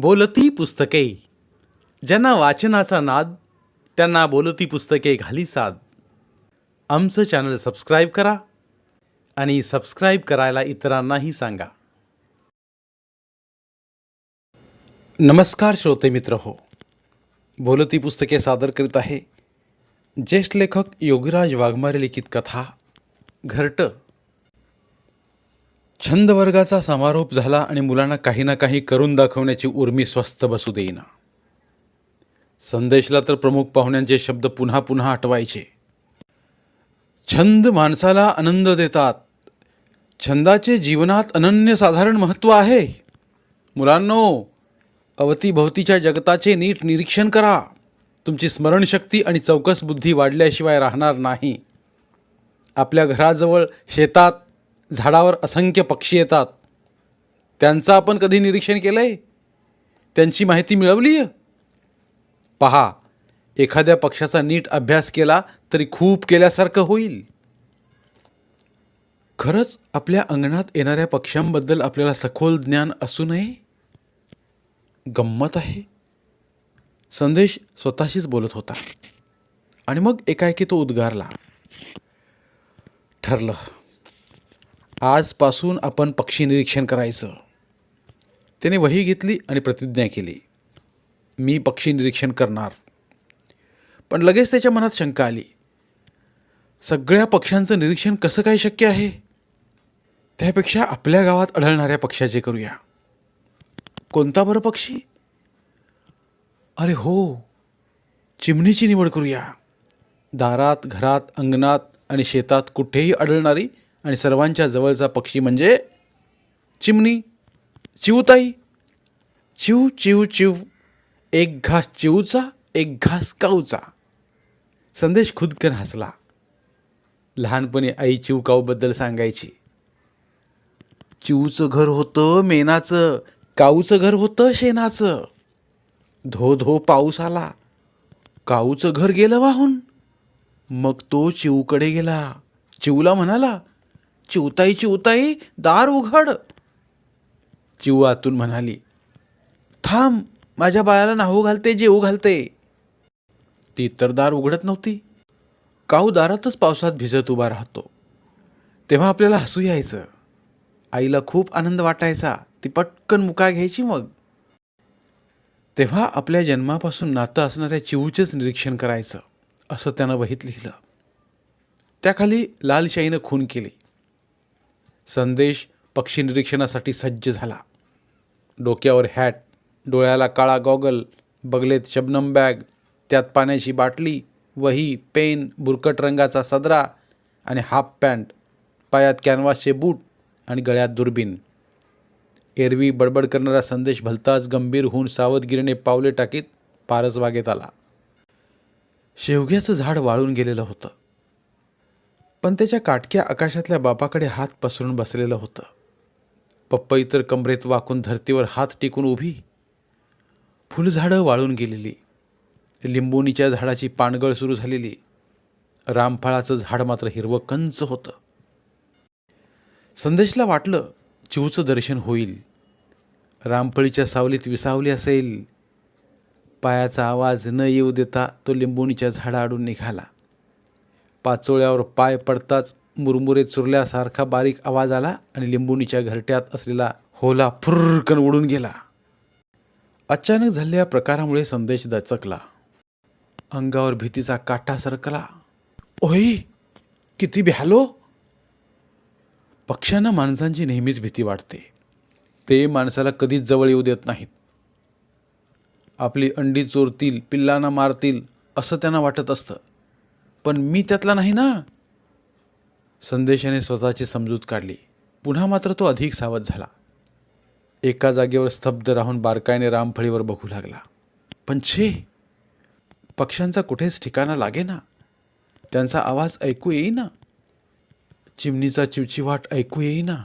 बोलती पुस्तके. ज्यांना वाचनाचा नाद त्यांना बोलती पुस्तके घाली साद. आमचं चॅनल सबस्क्राईब करा आणि सबस्क्राईब करायला इतरांनाही सांगा. नमस्कार श्रोते मित्र हो. बोलती पुस्तके सादर करीत आहे ज्येष्ठ लेखक योगीराज वाघमारे लिखित कथा घरटं छंद वर्गाचा समारोप झाला आणि मुलांना काही ना काही करून दाखवण्याची उर्मी स्वस्थ बसू देईना. संदेशला तर प्रमुख पाहुण्यांचे शब्द पुन्हा पुन्हा आठवायचे छंद माणसाला आनंद देतात. छंदाचे जीवनात अनन्यसाधारण महत्त्व आहे. मुलांनो अवतीभोवतीच्या जगताचे नीट निरीक्षण करा. तुमची स्मरणशक्ती आणि चौकस बुद्धी वाढल्याशिवाय राहणार नाही. आपल्या घराजवळ शेतात झाडावर असंख्य पक्षी येतात. त्यांचं आपण कधी निरीक्षण केलं आहे त्यांची माहिती मिळवली आहे पहा एखाद्या पक्षाचा नीट अभ्यास केला तरी खूप केल्यासारखं होईल. खरंच आपल्या अंगणात येणाऱ्या पक्ष्यांबद्दल आपल्याला सखोल ज्ञान असू नये? गंमत आहे. संदेश स्वतःशीच बोलत होता. आणि मग एकाएकी तो उद्गारला. ठरलं. आजपासून आपण पक्षी निरीक्षण करायचं. त्याने वही घेतली आणि प्रतिज्ञा केली. मी पक्षी निरीक्षण करणार. पण लगेच त्याच्या मनात शंका आली. सगळ्या पक्ष्यांचं निरीक्षण कसं काय शक्य आहे? त्यापेक्षा आपल्या गावात आढळणाऱ्या पक्ष्याचे करूया. कोणता बरं पक्षी? अरे हो चिमणीची निवड करूया. दारात घरात अंगणात आणि शेतात कुठेही आढळणारी आणि सर्वांच्या जवळचा पक्षी म्हणजे चिमणी चिवताई. चिव चिव चिव. एक घास चिवचा एक घास काऊचा. संदेश खुदकन हसला. लहानपणी आई चिवकाऊबद्दल सांगायची. चिवचं घर होतं मेनाचं काऊचं घर होतं शेणाचं. धो धो पाऊस आला. काऊचं घर गेलं वाहून. मग तो चिवकडे गेला. चिवला म्हणाला चिवताई चिवताई दार उघड. चिव आतून म्हणाली थांब माझ्या बाळाला नाहू घालते जेऊ घालते. ती तर दार उघडत नव्हती. काऊ दारातच पावसात भिजत उभा राहतो. तेव्हा आपल्याला हसू यायचं. आईला खूप आनंद वाटायचा. ती पटकन मुका घ्यायची मग. तेव्हा आपल्या जन्मापासून नातं असणाऱ्या चिवूचेच निरीक्षण करायचं असं त्यानं वहीत लिहिलं. त्याखाली लालशाहीनं खून केली. संदेश पक्षी निरीक्षणासाठी सज्ज झाला. डोक्यावर हॅट डोळ्याला काळा गॉगल बगलेत शबनम बॅग त्यात पाण्याची बाटली वही पेन बुरकट रंगाचा सदरा आणि हाफ पॅन्ट पायात कॅनव्हासचे बूट आणि गळ्यात दुर्बीण. एरवी बडबड करणारा संदेश भलताच गंभीर होऊन सावधगिरीने पावले टाकीत पारसबागेत आला. शेवग्याचं झाड वाळून गेलेलं होतं. पण त्याच्या काटक्या आकाशातल्या बापाकडे हात पसरून बसलेलं होतं. पप्पई तर कमरेत वाकून धर्तीवर हात टेकून उभी. फुलझाडं वाळून गेलेली. लिंबोणीच्या झाडाची पानगळ सुरू झालेली. रामफळाचं झाड मात्र हिरवं कंच होतं. संदेशला वाटलं चिवचं दर्शन होईल. रामफळीच्या सावलीत विसावली असेल. पायाचा आवाज न येऊ देता तो लिंबोणीच्या झाडाआडून निघाला. पाचोळ्यावर पाय पडताच मुरमुरे चुरल्यासारखा बारीक आवाज आला आणि लिंबुणीच्या घरट्यात असलेला होला फुर्रकन उडून गेला. अचानक झालेल्या प्रकारामुळे संदेश दचकला. अंगावर भीतीचा काटा सरकला. ओही किती भ्यालो? पक्ष्यांना माणसांची नेहमीच भीती वाटते. ते माणसाला कधीच जवळ येऊ देत नाहीत. आपली अंडी चोरतील पिल्लांना मारतील असं त्यांना वाटत असतं. पण मी त्यातला नाही ना. संदेशाने स्वतःची समजूत काढली. पुन्हा मात्र तो अधिक सावध झाला. एका जागेवर स्तब्ध राहून बारकाईने रामफळीवर बघू लागला. पण छे पक्ष्यांचा कुठेच ठिकाणा लागे ना त्यांचा आवाज ऐकू येईना. चिमणीचा चिवचिवाट ऐकू येईना.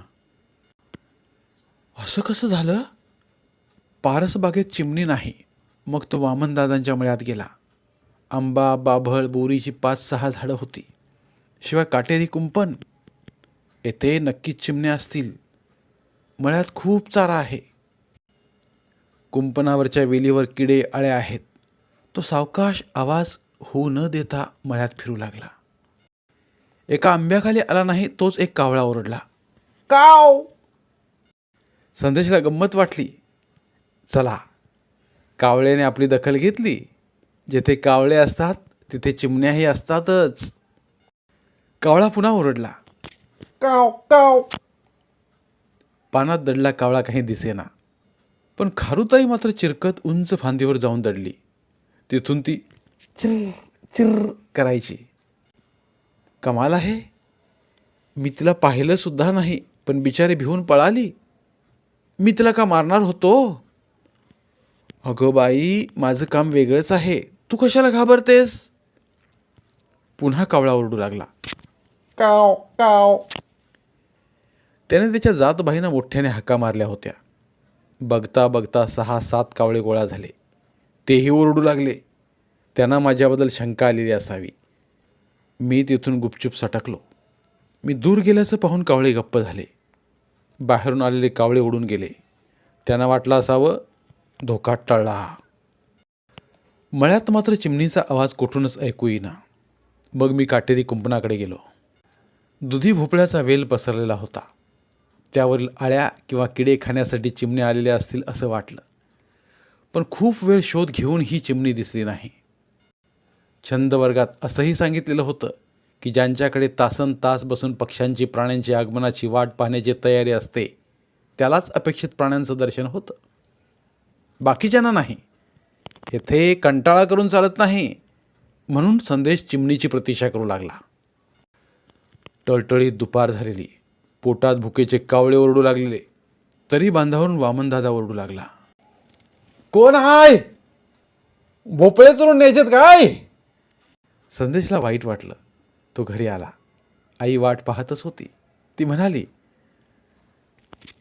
असं कसं झालं? पारसबागेत चिमणी नाही. मग तो वामनदादांच्या मळ्यात गेला. आंबा बाभळ बोरीची पाच सहा झाडं होती. शिवाय काटेरी कुंपण. येथे नक्कीच चिमण्या असतील. मळ्यात खूप चारा आहे. कुंपणावरच्या वेलीवर किडे आळ्या आहेत. तो सावकाश आवाज होऊ न देता मळ्यात फिरू लागला. एका आंब्याखाली आला नाही तोच एक कावळा ओरडला. काव! संदेशला गंमत वाटली. चला. कावळ्याने आपली दखल घेतली. जेथे कावळे असतात तिथे चिमण्याही असतातच. कावळा पुन्हा ओरडला. काव काव. पानात दडला कावळा काही दिसेना. पण खारुताई मात्र चिरकत उंच फांदीवर जाऊन दडली. तिथून ती चिर चिर करायची. कमाल आहे. मी तिला पाहिलं सुद्धा नाही पण बिचारी भिवून पळाली. मी तिला का मारणार होतो? अगं बाई माझं काम वेगळंच आहे. तू कशाला घाबरतेस? पुन्हा कावळा ओरडू लागला. काव काव. त्याने त्याच्या जातबाईंना मोठ्याने हाका मारल्या होत्या. बघता बघता सहा सात कावळे गोळा झाले. तेही ओरडू लागले. त्यांना माझ्याबद्दल शंका आलेली असावी. मी तिथून गुपचूप सटकलो. मी दूर गेल्याचं पाहून कावळे गप्प झाले. बाहेरून आलेले कावळे उडून गेले. त्यांना वाटलं असावं धोका टळला. मळ्यात मात्र चिमणीचा आवाज कुठूनच ऐकू येईना. मग मी काटेरी कुंपणाकडे गेलो. दुधी भोपळ्याचा वेल पसरलेला होता. त्यावरील आळ्या किंवा किडे खाण्यासाठी चिमण्या आलेल्या असतील असं वाटलं. पण खूप वेळ शोध घेऊन ही चिमणी दिसली नाही. छंद वर्गात असंही सांगितलेलं होतं की ज्यांच्याकडे तासन तास बसून पक्ष्यांची प्राण्यांची आगमनाची वाट पाहण्याची तयारी असते त्यालाच अपेक्षित प्राण्यांचं दर्शन होतं. बाकीच्यांना नाही. येथे कंटाळा करून चालत नाही. म्हणून संदेश चिमणीची प्रतीक्षा करू लागला. टळटळीत दुपार झालेली. पोटात भुकेचे कावळे ओरडू लागलेले. तरी बांधावरून वामनदादा ओरडू लागला. कोण हाय? भोपळे चोरून न्यायचेत काय? संदेशला वाईट वाटलं. तो घरी आला. आई वाट पाहतच होती. ती म्हणाली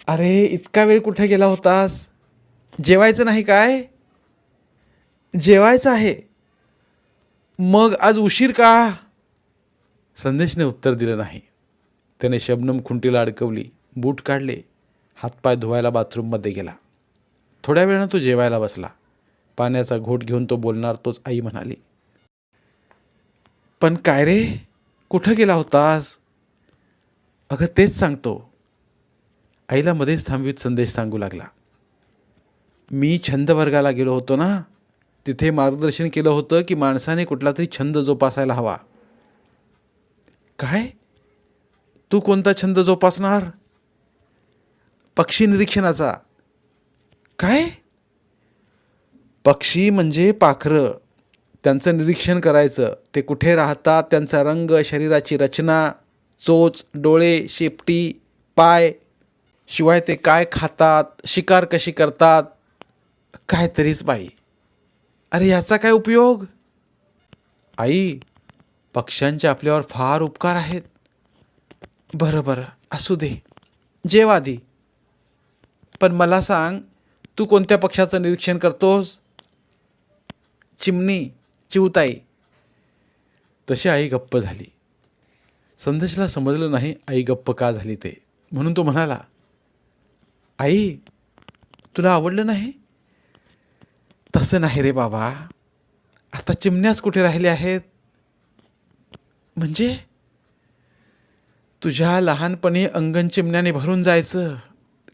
अरे इतका वेळ कुठे गेला होतास? जेवायचं नाही काय? जेवायचं आहे. मग आज उशीर का? संदेशने उत्तर दिलं नाही. त्याने शबनम खुंटीला अडकवली बूट काढले हातपाय धुवायला बाथरूममध्ये गेला. थोड्या वेळानं तो जेवायला बसला. पाण्याचा घोट घेऊन तो बोलणार तोच आई म्हणाली पण काय रे? कुठं गेला होतास? अगं तेच सांगतो. आईला मध्येच थांबवीत संदेश सांगू लागला. मी छंद वर्गाला गेलो होतो ना तिथे मार्गदर्शन केलं होतं की माणसाने कुठला तरी छंद जोपासायला हवा. काय? तू कोणता छंद जोपासणार? पक्षी निरीक्षणाचा. काय? पक्षी म्हणजे पाखरं. त्यांचं निरीक्षण करायचं. ते कुठे राहतात? त्यांचा रंग शरीराची रचना चोच डोळे शेपटी पाय शिवाय ते काय खातात? शिकार कशी करतात? काय तरीच बाई. अरे याचा काय उपयोग? आई पक्ष्यांचे आपल्यावर फार उपकार आहेत. बरं बरं असू दे. जेव आधी. पण मला सांग तू कोणत्या पक्षाचं निरीक्षण करतोस? चिमणी चिवताई. तशी आई गप्प झाली. संदेशला समजलं नाही आई गप्प का झाली ते. म्हणून तो म्हणाला आई तुला आवडलं नाही? तसं नाही रे बाबा. आता चिमण्याच कुठे राहिले आहेत? म्हणजे? तुझ्या लहानपणी अंगण चिमण्याने भरून जायचं.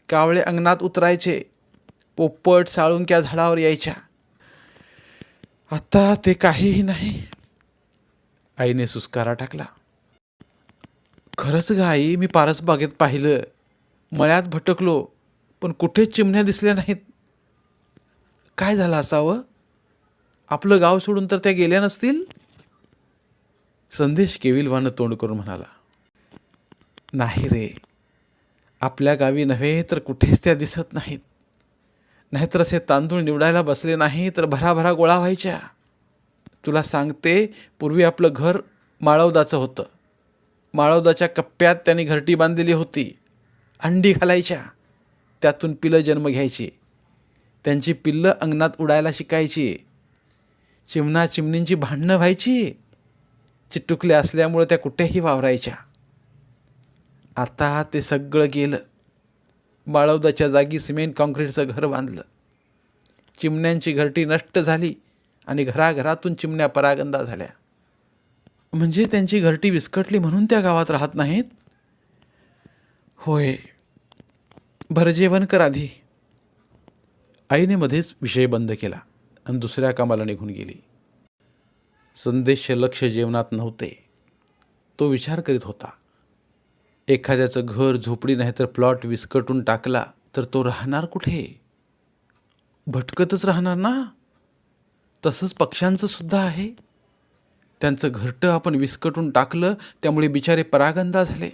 कावळे अंगणात उतरायचे. पोपट साळुंक्या झाडावर यायच्या. आता ते काहीही नाही. आईने सुस्कारा टाकला. खरंच ग आई मी पारसबागेत पाहिलं. मळ्यात भटकलो पण कुठेच चिमण्या दिसल्या नाहीत? काय झालं असावं? आपलं गाव सोडून तर त्या गेल्या नसतील? संदेश केविलवानं तोंड करून म्हणाला नाही रे आपल्या गावी नव्हे तर कुठेच त्या दिसत नाहीत. नाहीतर असे तांदूळ निवडायला बसले नाही तर भराभरा गोळा व्हायच्या. तुला सांगते पूर्वी आपलं घर माळवदाचं होतं. माळवदाच्या कप्प्यात त्यांनी घरटी बांधलेली होती. अंडी घालायच्या. त्यातून पिलं जन्म घ्यायची. त्यांची पिल्लं अंगणात उडायला शिकायची. चिमणा चिमणींची भांडणं व्हायची. चिटुकल्या असल्यामुळे त्या कुठेही वावरायच्या. आता ते सगळं गेलं. बाळवदाच्या जागी सिमेंट कॉन्क्रीटचं घर बांधलं. चिमण्यांची घरटी नष्ट झाली आणि घराघरातून चिमण्या परागंदा झाल्या. म्हणजे त्यांची घरटी विस्कटली म्हणून त्या गावात राहत नाहीत? होय. बरं जेवण कर आधी. आईने मध्येच विषय बंद केला आणि दुसऱ्या कामाला निघून गेली. संदेश लक्ष जेवणात नव्हते. तो विचार करीत होता. एखाद्याचं घर झोपडी नाही तर प्लॉट विस्कटून टाकला तर तो राहणार कुठे? भटकतच राहणार ना? तसंच पक्ष्यांचं सुद्धा आहे. त्यांचं घरटं आपण विस्कटून टाकलं त्यामुळे बिचारे परागंदा झाले.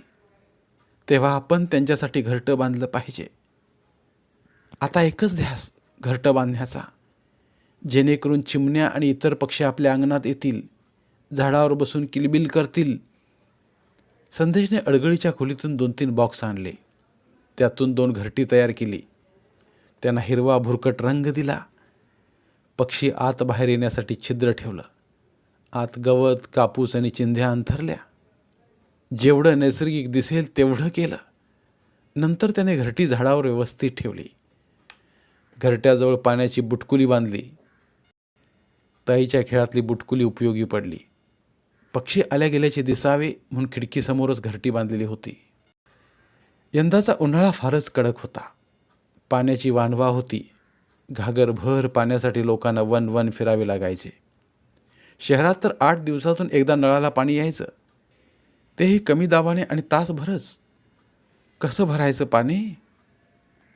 तेव्हा आपण त्यांच्यासाठी घरटं बांधलं पाहिजे. आता एकच ध्यास. घरटं बांधण्याचा. जेणेकरून चिमण्या आणि इतर पक्षी आपल्या अंगणात येतील झाडावर बसून किलबिल करतील. संदेशने अडगळीच्या खोलीतून दोन तीन बॉक्स आणले. त्यातून दोन घरटी तयार केली. त्यांना हिरवा भुरकट रंग दिला. पक्षी आत बाहेर येण्यासाठी छिद्र ठेवलं. आत गवत कापूस आणि चिंध्या अंथरल्या. जेवढं नैसर्गिक दिसेल तेवढं केलं. नंतर त्याने घरटी झाडावर व्यवस्थित ठेवली. घरट्याजवळ पाण्याची बुटकुली बांधली. ताईच्या खेळातली बुटकुली उपयोगी पडली. पक्षी आल्या गेल्याचे दिसावे म्हणून खिडकीसमोरच घरटी बांधलेली होती. यंदाचा उन्हाळा फारच कडक होता. पाण्याची वानवा होती. घागरभर पाण्यासाठी लोकांना वन वन फिरावे लागायचे. शहरात तर आठ दिवसातून एकदा नळाला पाणी यायचं. तेही कमी दाबाने आणि तासभरच. कसं भरायचं पाणी?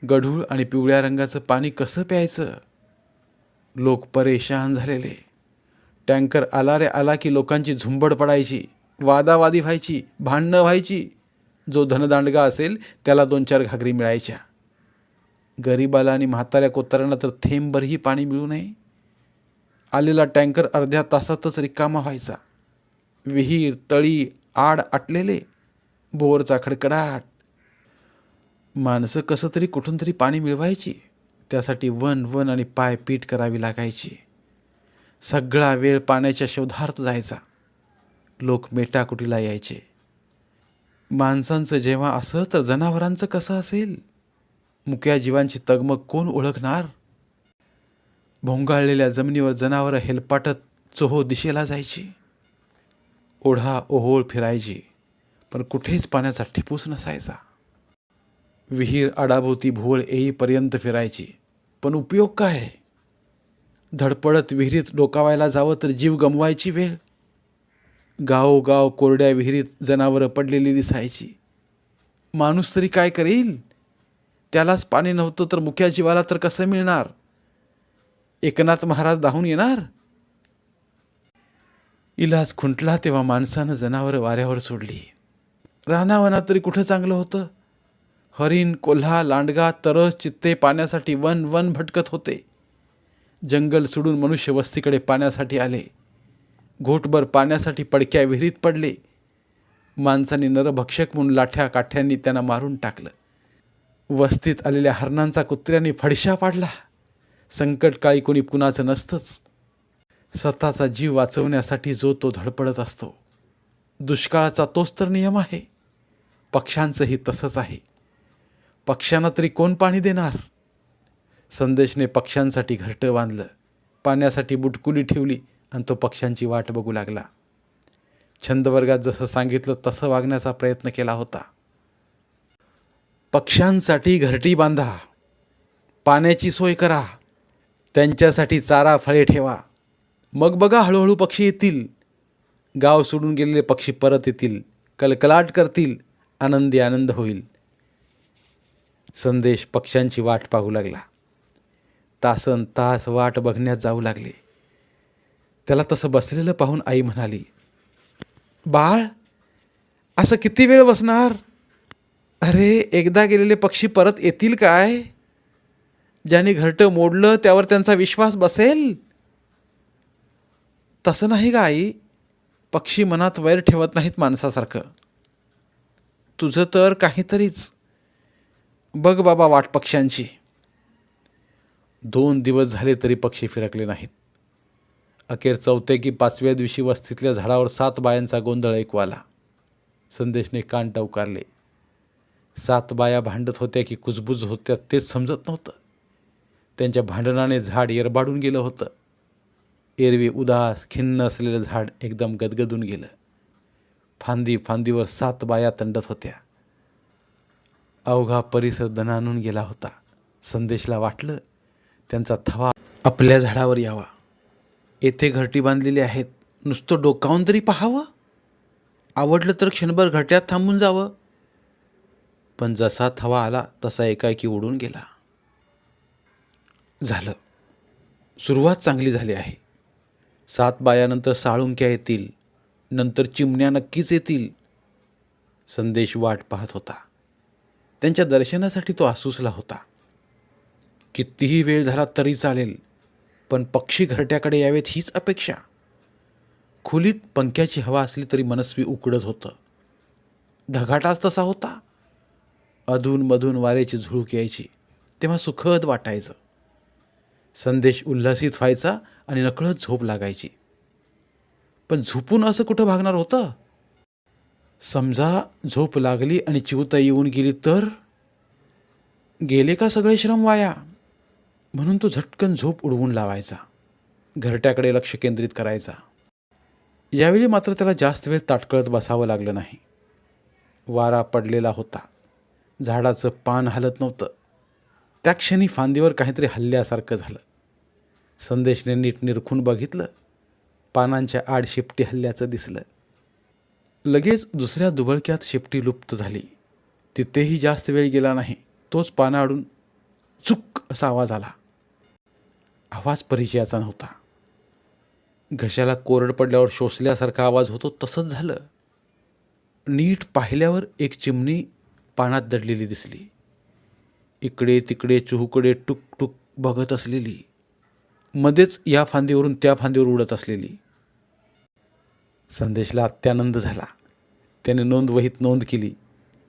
गढूळ आणि पिवळ्या रंगाचं पाणी कसं प्यायचं? लोक परेशान झालेले. टँकर आला रे आला की लोकांची झुंबड पडायची वादावादी व्हायची भांडणं व्हायची. जो धनदांडगा असेल त्याला दोन चार घागरी मिळायच्या. गरीबाला आणि म्हाताऱ्या कोताऱ्यांना तर थेंबभरही पाणी मिळू नये. आलेला टँकर अर्ध्या तासातच रिकामा व्हायचा. विहीर तळी आड आटलेले. बोरचा खडकडाट माणसं कसं तरी कुठून तरी पाणी मिळवायची. त्यासाठी वन वन आणि पाय पीट करावी लागायची. सगळा वेळ पाण्याच्या शोधार्थ जायचा. लोक मेटाकुटीला यायचे. माणसांचं जेव्हा असं तर जनावरांचं कसं असेल? मुक्या जीवांची तगमग कोण ओळखणार? भोंगाळलेल्या जमिनीवर जनावरं हेलपाटत चोहो दिशेला जायची. ओढा ओहोळ फिरायची. पण कुठेच पाण्याचा ठिपूस नसायचा. विहीर आडाभोवती भोळ येईपर्यंत फिरायची. पण उपयोग काय? धडपडत विहिरीत डोकावायला जावं तर जीव गमवायची वेळ? गावोगाव कोरड्या विहिरीत जनावरं पडलेली दिसायची. माणूस तरी काय करेल? त्यालाच पाणी नव्हतं तर मुख्या जीवाला तर कसं मिळणार? एकनाथ महाराज धावून येणार? इलाज खुंटला तेव्हा माणसानं जनावरं वाऱ्यावर सोडली. रानावना तरी कुठं चांगलं होतं? हरिण कोल्हा लांडगा तरस चित्ते पाण्यासाठी वन वन भटकत होते. जंगल सोडून मनुष्य वस्तीकडे पाण्यासाठी आले. घोटभर पाण्यासाठी पडक्या विहिरीत पडले. माणसाने नरभक्षक म्हणून लाठ्या काठ्यांनी त्यांना मारून टाकलं. वस्तीत आलेल्या हरणांचा कुत्र्यांनी फडशा पाडला. संकटकाळी कोणी कुणाचं नसतंच. स्वतःचा जीव वाचवण्यासाठी जो तो धडपडत असतो. दुष्काळाचा तोच तर नियम आहे. पक्ष्यांचंही तसंच आहे. पक्ष्यांना तरी कोण पाणी देणार? संदेशने पक्ष्यांसाठी घरटं बांधलं पाण्यासाठी बुटकुली ठेवली आणि तो पक्ष्यांची वाट बघू लागला. छंदवर्गात जसं सांगितलं तसं वागण्याचा प्रयत्न केला होता. पक्ष्यांसाठी घरटी बांधा पाण्याची सोय करा त्यांच्यासाठी चारा फळे ठेवा. मग बघा हळूहळू पक्षी येतील. गाव सोडून गेलेले पक्षी परत येतील कलकलाट करतील आनंदी आनंद होईल. संदेश पक्ष्यांची वाट पाहू लागला. तासन तास वाट बघण्यात जाऊ लागले. त्याला तसं बसलेलं पाहून आई म्हणाली बाळ असं किती वेळ बसणार? अरे एकदा गेलेले पक्षी परत येतील काय? ज्याने घरटं मोडलं त्यावर त्यांचा विश्वास बसेल? तसं नाही का आई. पक्षी मनात वैर ठेवत नाहीत माणसासारखं. तुझं तर काहीतरीच बघ बाबा वाट पक्ष्यांची. दोन दिवस झाले तरी पक्षी फिरकले नाहीत. अखेर चौथ्या की पाचव्या दिवशी वस्तीतल्या झाडावर सात बायांचा गोंधळ ऐकू आला संदेशने कान टवकारले. सात बाया भांडत होत्या की कुजबुज होत्या तेच समजत नव्हतं. त्यांच्या भांडणाने झाड एरबाडून गेलं होतं. एरवी उदास खिन्न असलेलं झाड एकदम गदगदून गेलं. फांदी फांदीवर सात बाया तंडत होत्या. अवघा परिसर दणानून गेला होता. संदेशला वाटलं त्यांचा थवा आपल्या झाडावर यावा. येथे घरटी बांधलेली आहेत. नुसतं डोकावून तरी पाहावं? आवडलं तर क्षणभर घरट्यात थांबून जावं. पण जसा थवा आला तसा एकाएकी उडून गेला. झालं. सुरुवात चांगली झाली आहे. सात बायानंतर साळुंक्या येतील. नंतर चिमण्या नक्कीच येतील. संदेश वाट पाहत होता. त्यांच्या दर्शनासाठी तो आसूसला होता. कितीही वेळ झाला तरी चालेल पण पक्षी घरट्याकडे यावेत हीच अपेक्षा. खोलीत पंख्याची हवा असली तरी मनस्वी उकडत होतं. धगाटाच तसा होता. अधूनमधून वाऱ्याची झुळूक यायची तेव्हा सुखद वाटायचं. संदेश उल्हासित व्हायचा आणि नकळत झोप लागायची. पण झोपून असं कुठं भागणार होतं? समजा झोप लागली आणि चिवता येऊन गेली तर? गेले का सगळे श्रम वाया? म्हणून तो झटकन झोप उडवून लावायचा. घरट्याकडे लक्ष केंद्रित करायचा. यावेळी मात्र त्याला जास्त वेळ ताटकळत बसावं लागलं नाही. वारा पडलेला होता. झाडाचं पान हलत नव्हतं. त्या क्षणी फांदीवर काहीतरी हल्ल्यासारखं झालं. संदेशने नीट निरखून बघितलं. पानांच्या आड शेपटी हल्ल्याचं दिसलं. लगेच दुसऱ्या दुबळक्यात शेपटी लुप्त झाली. तिथेही जास्त वेळ गेला नाही. तोच पानाडून चुक असा आवाज आला. आवाज परिचयाचा नव्हता. घशाला कोरड पडल्यावर शोषल्यासारखा आवाज होतो तसंच झालं. नीट पाहिल्यावर एक चिमणी पानात दडलेली दिसली. इकडे तिकडे चुहूकडे टुक टुक बघत असलेली. मध्येच या फांदीवरून त्या फांदीवर उडत असलेली. संदेशला अत्यानंद झाला. त्याने नोंदवहीत नोंद केली.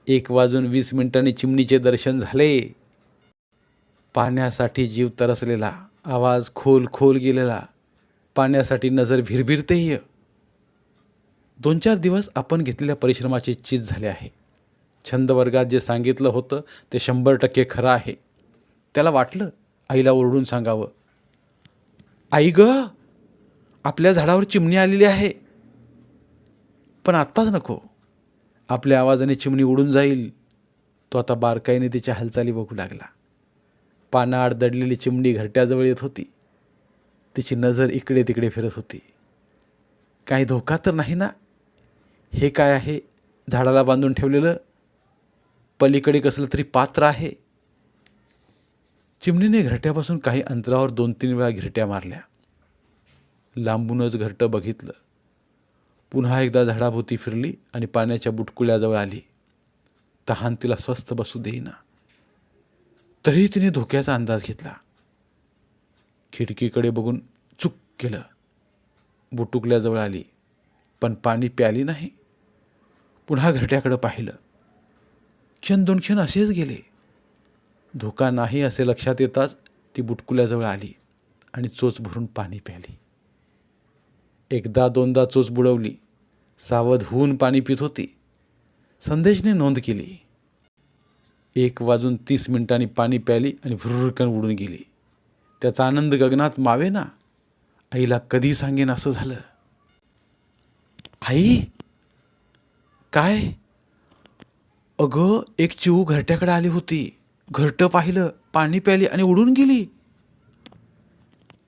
एक वाजून वीस मिनिटांनी चिमणीचे दर्शन झाले. पाण्यासाठी जीव तरसलेला आवाज खोल खोल गेलेला. पाण्यासाठी नजर भिरभिरतेय. दोन चार दिवस आपण घेतलेल्या परिश्रमाची चीज झाले आहे. छंद वर्गात जे सांगितलं होतं ते शंभर टक्के खरं आहे. त्याला वाटलं आईला ओरडून सांगावं. आई ग आपल्या झाडावर चिमणी आलेली आहे. पण आत्ताच नको. आपल्या आवाजाने चिमणी उडून जाईल. तो आता बारकाईने तिच्या हालचाली बघू लागला. पानाआड दडलेली चिमणी घरट्याजवळ येत होती. तिची नजर इकडे तिकडे फिरत होती. काही धोका तर नाही ना? हे काय आहे? झाडाला बांधून ठेवलेलं? पलीकडे कसलं तरी पात्र आहे? चिमणीने घरट्यापासून काही अंतरावर दोन तीन वेळा घिरट्या मारल्या. लांबूनच घरटं बघितलं. पुन्हा एकदा झाडाभोवती फिरली आणि पाण्याच्या बुटकुल्याजवळ आली. तहान तिला स्वस्थ बसू देईना. तरीही तिने धोक्याचा अंदाज घेतला. खिडकीकडे बघून चुक केलं. बुटुकल्याजवळ आली पण पाणी प्याली नाही. पुन्हा घरट्याकडं पाहिलं. क्षण दोन क्षण असेच गेले. धोका नाही असे लक्षात येताच ती बुटकुल्याजवळ आली आणि चोच भरून पाणी प्याली. एकदा दोनदा चोच बुडवली. सावध होऊन पाणी पित होती. संदेशने नोंद केली. एक वाजून तीस मिनिटांनी पाणी प्याली आणि भुरकण उडून गेली. त्याचा आनंद गगनात मावे ना आईला कधी सांगेन असं झालं. आई? काय? अगं एक चिऊ घरट्याकडे आली होती. घरटं पाहिलं पाणी प्याली आणि उडून गेली.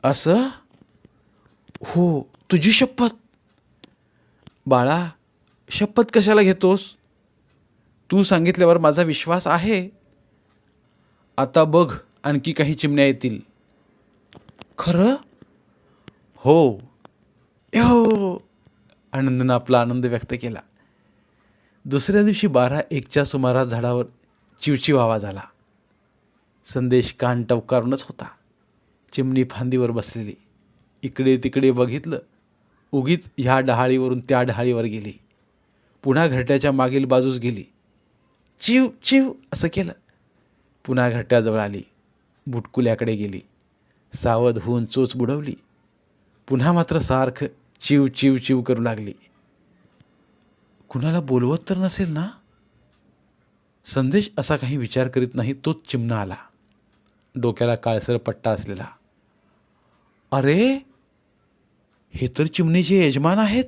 असं? हो तुझी शपथ. बाळा शपथ कशाला घेतोस? तू सांगितल्यावर माझा विश्वास आहे. आता बघ आणखी काही चिमण्या येतील. खरं? हो. हो आनंदनं आपला आनंद व्यक्त केला. दुसऱ्या दिवशी बारा एकच्या सुमारास झाडावर चिवचिव आवाज आला संदेश कान टवकारूनच होता. चिमणी फांदीवर बसलेली. इकडे तिकडे बघितलं. उगीच ह्या डहाळीवरून त्या डहाळीवर गेली. पुन्हा घरट्याच्या मागील बाजूस गेली. चिव चिव असं केलं. पुन्हा घरट्याजवळ आली. बुटकुल्याकडे गेली. सावध होऊन चोच बुडवली. पुन्हा मात्र सारखं चिव चिव चिव करू लागली. कुणाला बोलवत तर नसेल ना? संदेश असा काही विचार करीत नाही तोच चिमणा आला. डोक्याला काळसर पट्टा असलेला. अरे हे तर चिमणीचे यजमान आहेत.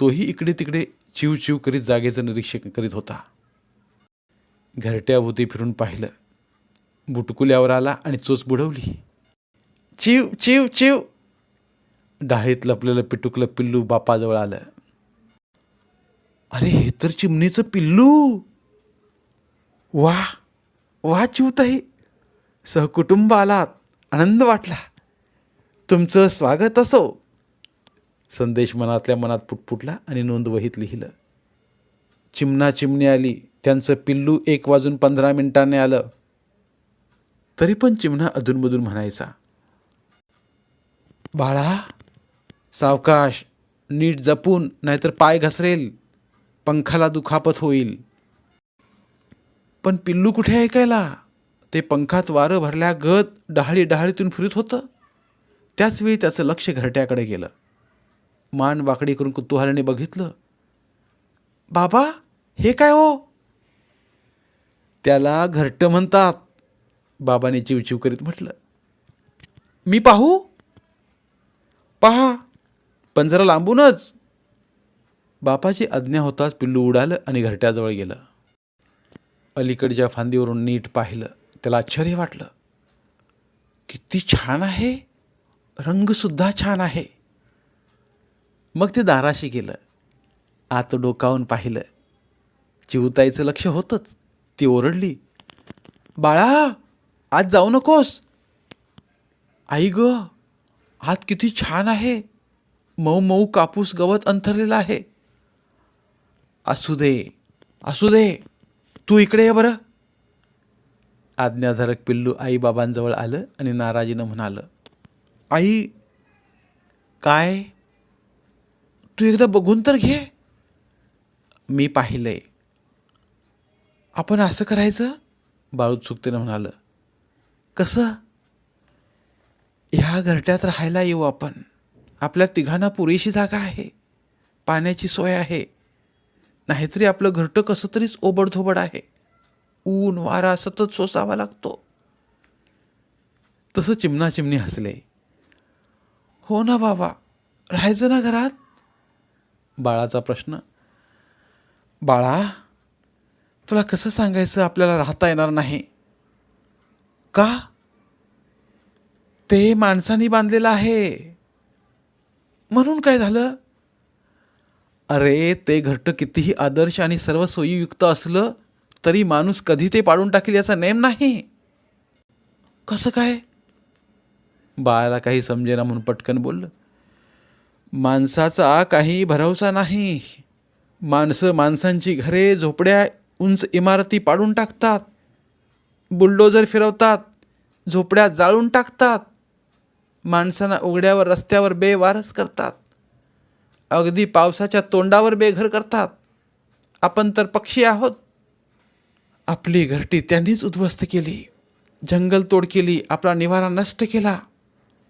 तोही इकडे तिकडे चिव चिव करीत जागेचं निरीक्षण करीत होता. घरट्याभोवती फिरून पाहिलं. बुटकुल्यावर आला आणि चोच बुडवली. चिव चिव चिव. डाळीत लपलेलं पिटुकलं पिल्लू बापाजवळ आलं. अरे हे तर चिमणीचं पिल्लू. वा वा चिवताई. सहकुटुंब आलात. आनंद वाटला. तुमचं स्वागत असो. संदेश मनातल्या मनात पुटपुटला आणि नोंदवहीत लिहिलं. चिमणा चिमणी आली. त्यांचं पिल्लू एक वाजून पंधरा मिनिटांनी आलं. तरी पण चिमणा अधूनमधून म्हणायचा बाळा सावकाश नीट जपून नाहीतर पाय घसरेल. पंखाला दुखापत होईल. पण पिल्लू कुठे ऐकायला? ते पंखात वारं भरल्या गत डहाळी डहाळीतून फिरत होतं. त्याचवेळी त्याचं लक्ष घरट्याकडे गेलं. मान वाकडी करून कुतूहलाने बघितलं. बाबा हे काय हो? त्याला घरटं म्हणतात. बाबाने चिवचिव करीत म्हटलं. मी पाहू? पहा पण जरा लांबूनच. बापाची आज्ञा होताच पिल्लू उडालं आणि घरट्याजवळ गेलं. अलीकडच्या फांदीवरून नीट पाहिलं त्याला आश्चर्य वाटलं. किती छान आहे. रंगसुद्धा छान आहे. मग ते दाराशी गेलं. आत डोकावून पाहिलं. चिवताईचं लक्ष होतंच. ती ओरडली. बाळा आज जाऊ नकोस. आई ग आत किती छान आहे. मऊ मऊ कापूस गवत अंथरलेला आहे. असू दे असू दे. तू इकडे ये बरं. आज्ञाधारक पिल्लू आई बाबांजवळ आलं आणि नाराजीनं म्हणालं आई काय? तू एकदा बघून तर घे. मी पाहिलंय. आपण असं करायचं? बाळू उत्सुकतेनं म्हणालं. कसं? ह्या घरट्यात राहायला येऊ आपण. आपल्या तिघांना पुरेशी जागा आहे. पाण्याची सोय आहे. नाहीतरी आपलं घरटं कसं तरीच ओबडधोबड आहे. ऊन वारा सतत सोसावा लागतो. तसं चिमणा चिमणी हसले. हो ना बाबा राहायचं ना घरात? बाळाचा प्रश्न. बाळा तुला कसं सांगायचं आपल्याला राहता येणार नाही? का? ते माणसानी बांधलेलं आहे. म्हणून काय झालं? अरे ते घरटं कितीही आदर्श आणि सर्व सोयीयुक्त असलं तरी माणूस कधी ते पाडून टाकेल याचा नेम नाही. कसं काय? बाळाला काही समजेना म्हणून पटकन बोललं. माणसाचा काही भरवसा नाही. माणसं माणसांची घरे झोपड्या उंच इमारती पाडून टाकतात. बुलडोजर फिरवतात. झोपड्या जाळून टाकतात. माणसांना उघड्यावर रस्त्यावर बेवारस करतात. अगदी पावसाच्या तोंडावर बेघर करतात. आपण तर पक्षी आहोत. आपली घरटी त्यांनीच उद्ध्वस्त केली. जंगलतोड केली आपला निवारा नष्ट केला.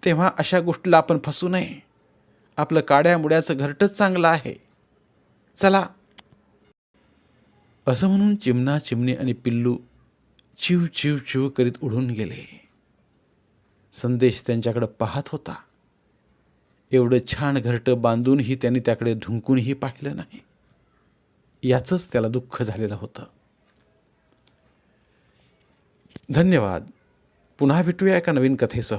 तेव्हा अशा गोष्टीला आपण फसू नये. आपलं काड्या मुड्याचं चांगलं आहे. चला. असं म्हणून चिमणा चिमणी आणि पिल्लू चिव चिव चिव करीत उडून गेले. संदेश त्यांच्याकडे पाहत होता. एवढं छान घरटं बांधूनही त्यांनी त्याकडे धुंकूनही पाहिलं नाही. याचंच त्याला दुःख झालेलं होतं. धन्यवाद. पुन्हा भेटूया एका नवीन कथेसह.